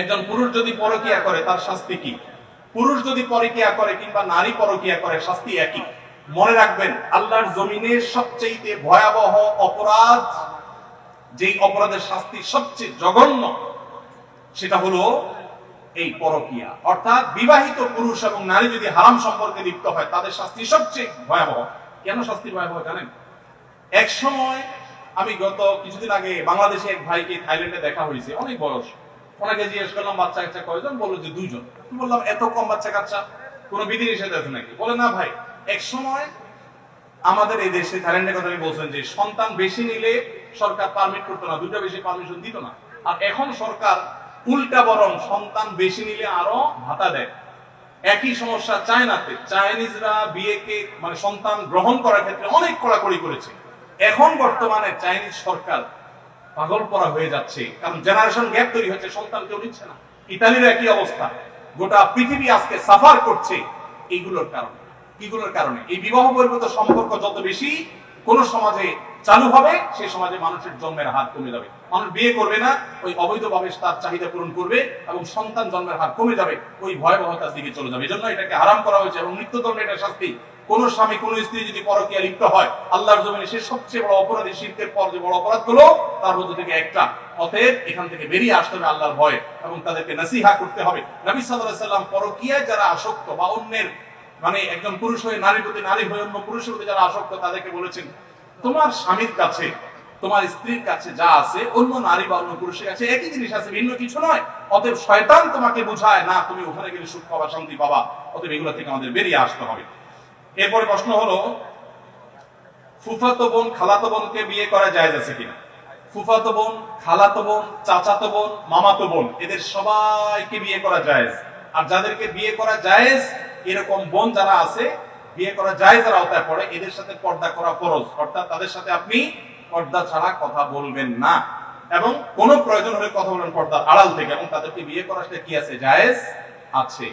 একজন পুরুষ যদি পরকিয়া করে, তার শাস্তি কি? পুরুষ যদি পরকিয়া করে কিংবা নারী পরকিয়া করে, শাস্তি একই। মনে রাখবেন, আল্লাহর জমিনে সবচেয়ে ভয়াবহ অপরাধ, যেই অপরাধের শাস্তি সবচেয়ে জঘন্য, সেটা হলো এই পরকিয়া। অর্থাৎ বিবাহিত পুরুষ এবং নারী যদি হারাম সম্পর্কে লিপ্ত হয়, তাদের শাস্তি সবচেয়ে ভয়াবহ। কেন শাস্তি ভয়াবহ জানেন? এক সময় আমি গত কিছুদিন আগে বাংলাদেশে এক ভাইকে থাইল্যান্ডে দেখা হয়েছে, অনেক বয়স। ওনাকে জিজ্ঞেস করলাম, বাচ্চা কাচ্চা কয়জন? বলল যে দুইজন। বললাম, এত কম বাচ্চা কাচ্চা? কোনো বিধি নিষেধ আছে নাকি? বলে, না ভাই, এক সময় আমাদের এই দেশে, থাইল্যান্ডের কথা আমি বলছেন যে, সন্তান বেশি নিলে সরকার পারমিট করতো না দুটো বেশি পারমিশন দিত না। আর এখন সরকার উল্টা বরং সন্তান বেশি নিলে আরও ভাতা দেয়। একই সমস্যা চায়নাতে। চাইনিজরা বিয়েকে মানে সন্তান গ্রহণ করার ক্ষেত্রে অনেক কড়াকড়ি করেছে। এখন বর্তমানে চাইনিজ সরকার পাগল পরা হয়ে যাচ্ছে। কারণ জেনারেশন গ্যাপ তৈরি হচ্ছে, সন্তান কেউ নিচ্ছে না। ইতালির একই অবস্থা। গোটা পৃথিবী আজকে সাফার করছে এইগুলোর কারণে। কিগুলোর কারণে। এই বিবাহ বহির্ভূত সম্পর্ক যত বেশি, কোন সমাজে চালু হবে সেই সমাজে মানুষের জন্মের হার কমে যাবে। মানুষ বিয়ে করবে না, ওই অবৈধভাবে তার চাহিদা পূরণ করবে এবং সন্তান জন্মের হার কমে যাবে, ওই ভয়াবহতার দিকে চলে যাবে। এজন্য এটাকে হারাম করা হয়েছে এবং মৃত্যুদণ্ড এটা শাস্তি কোন স্বামী, কোন স্ত্রী যদি পরকীয়া লিপ্ত হয়, আল্লাহর জমিনে সে সবচেয়ে বড় অপরাধী শিল্পের পর যে বড় অপরাধগুলো তার মধ্যে থেকে একটা। অতএব এখান থেকে বেরিয়ে আসতে হবে আল্লাহর ভয় এবং তাদেরকে নাসিহা করতে হবে। নবী সাল্লাল্লাহু সাল্লাম পরকীয়ায় যারা আসক্ত বা অন্যের মানে একজন পুরুষ হয়ে নারীর প্রতি নারী হয়ে অন্য পুরুষের প্রতি যারা আসক্ত, তাদেরকে বলেছেন, তোমার স্বামীর কাছে, তোমার স্ত্রীর কাছে যা আছে, অন্য নারী বা অন্য পুরুষের কাছে একই জিনিস আছে, ভিন্ন কিছু নয়। অতএব শয়তান তোমাকে বোঝায়, না, তুমি ওখানে গেলে সুখ পাবা, শান্তি পাবা। অতএব এগুলো থেকে আমাদের বেরিয়ে আসতে হবে। এরপরে প্রশ্ন হলো, ফুফাতো বোন, খালাতো বোনকে বিয়ে করা যায় আছে কিনা? ফুফাতো বোন, খালাতো বোন, চাচাতো বোন, মামাতো বোন, এদের সবাইকে বিয়ে করা যায় আর যাদেরকে বিয়ে করা যায় এরকম বোন যারা আছে, বিয়ে করা যায় যারা আওতায় পড়ে এদের সাথে পর্দা করা ফরজ। অর্থাৎ তাদের সাথে আপনি পর্দা ছাড়া কথা বলবেন না। এবং কোন প্রয়োজন হলে কথা বলবেন পর্দার আড়াল থেকে, এবং তাদেরকে বিয়ে করা সেটা কি আছে? জায়েজ আছে।